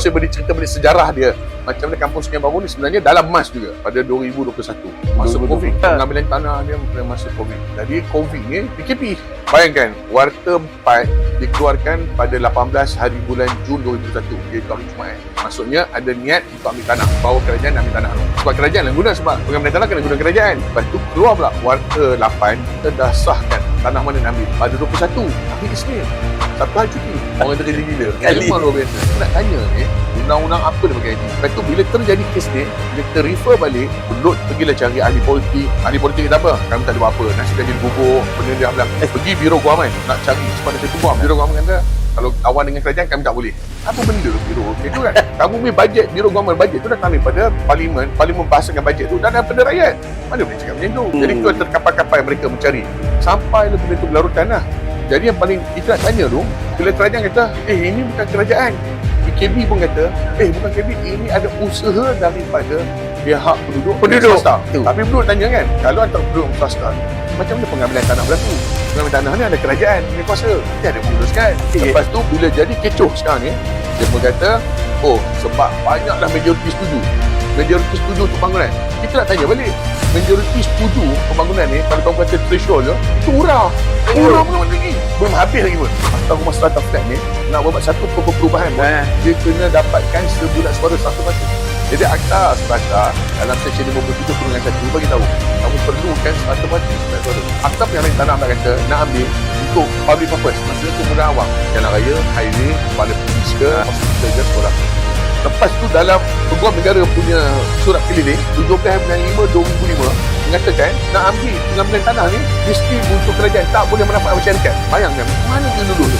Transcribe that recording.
saya beri cerita balik sejarah dia. Macam mana kampung Sungai Baru ni sebenarnya dalam mas juga pada 2021 masa 2021. Covid. Pengambilan tanah dia pada masa Covid. Jadi Covid ni PKP. Bayangkan Warta 4 dikeluarkan pada 18 hari bulan Jun 2021 iaitu hari Jumaat. Maksudnya ada niat untuk ambil tanah bawa kerajaan ambil tanah tu. Sebab kerajaan yang guna sebab pengambilan tanah kena guna kerajaan. Lepas tu keluar pula Warta 8 kita dah sahkan tanah mana nak ambil. Pada 21 hari Isnin satu hari cuti. Orang kata gila-gila Kali. memang luar biasa. Aku nak tanya ni undang-undang apa dia pakai ni lepas tu bila terjadi kes ni bila kita refer balik Lut pergilah cari ahli politik. Ahli politik kata apa. Kami tak ada apa-apa nasi dah jadi bubur benda dia bilang eh. Pergi biro guaman nak cari sepada saya tunggu biro guaman kata kalau awal dengan kerajaan kami tak boleh. Apa benda biro? Itu kan? Kamu punya bajet biro guaman bajet tu datang daripada parlimen. Parlimen bahasakan bajet tu. Dan daripada rakyat. Mana boleh cakap macam tu? Jadi tu antara kapal-kapal yang mereka mencari. Sampai tu berlarutan lah jadi yang paling kita nak tanya tu bila kerajaan kata eh ini bukan kerajaan PKB pun kata eh bukan KB ini ada usaha daripada pihak penduduk Penduduk. swasta. Tu. tapi penduduk tanya kan kalau antara penduduk swasta macam mana pengambilan tanah berlaku pengambilan tanah ni ada kerajaan punya kuasa dia ada meneruskan Eh. lepas tu bila jadi kecoh sekarang ni dia berkata oh sebab banyaklah majoriti setuju majoriti setuju untuk bangunan kita nak tanya balik majoriti setuju pembangunan ni kalau kamu kata threshold tu itu murah murah pun lagi belum habis lagi pun. Akta Rumah Strata Flat ni nak buat satu perubahan pun Ah. dia kena dapatkan sebulan suara satu masa. Jadi akta strata dalam seksyen 53 perundangan satu bagi tahu kamu perlukan satu mati suara akta pengambilan tanah nak kata nak ambil untuk public purpose maksudnya untuk mudah awam jalan raya highway kepala polis ke hospital ke sekolah. Lepas tu dalam Peguam Negara punya surat keliling 17 bulan 5 2005 mengatakan nak ambil pengambilan tanah ni mesti untuk kerajaan tak boleh mendapat masyarakat. Bayangkan mana dia dulu